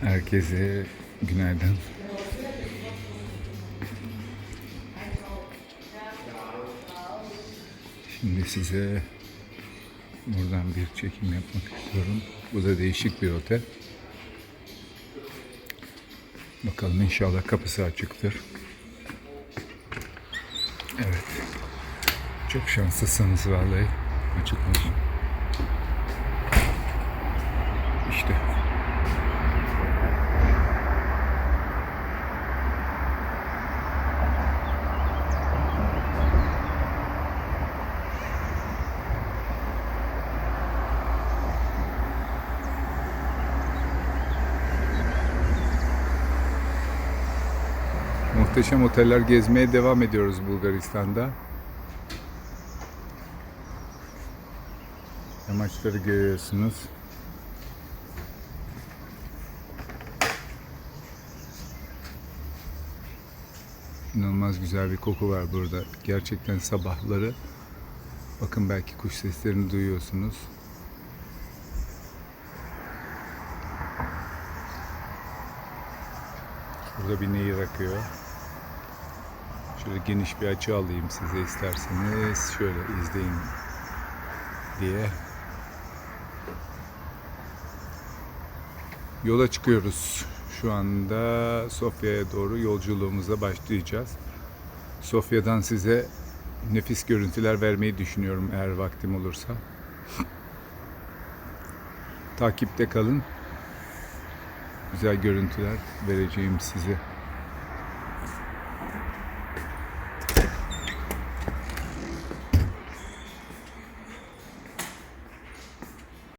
Herkese günaydın. Şimdi size buradan bir çekim yapmak istiyorum. Bu da değişik bir otel. Bakalım inşallah kapısı açıktır. Evet. Çok şanslısınız vallahi. İşte. Muhteşem oteller gezmeye devam ediyoruz Bulgaristan'da. Yamaçları görüyorsunuz. İnanılmaz güzel bir koku var burada. Gerçekten sabahları bakın belki kuş seslerini duyuyorsunuz. Burada bir nehir akıyor. Şöyle geniş bir açı alayım size isterseniz. Şöyle izleyin diye. Yola çıkıyoruz. Şu anda Sofya'ya doğru yolculuğumuza başlayacağız. Sofya'dan size nefis görüntüler vermeyi düşünüyorum eğer vaktim olursa. Takipte kalın. Güzel görüntüler vereceğim size.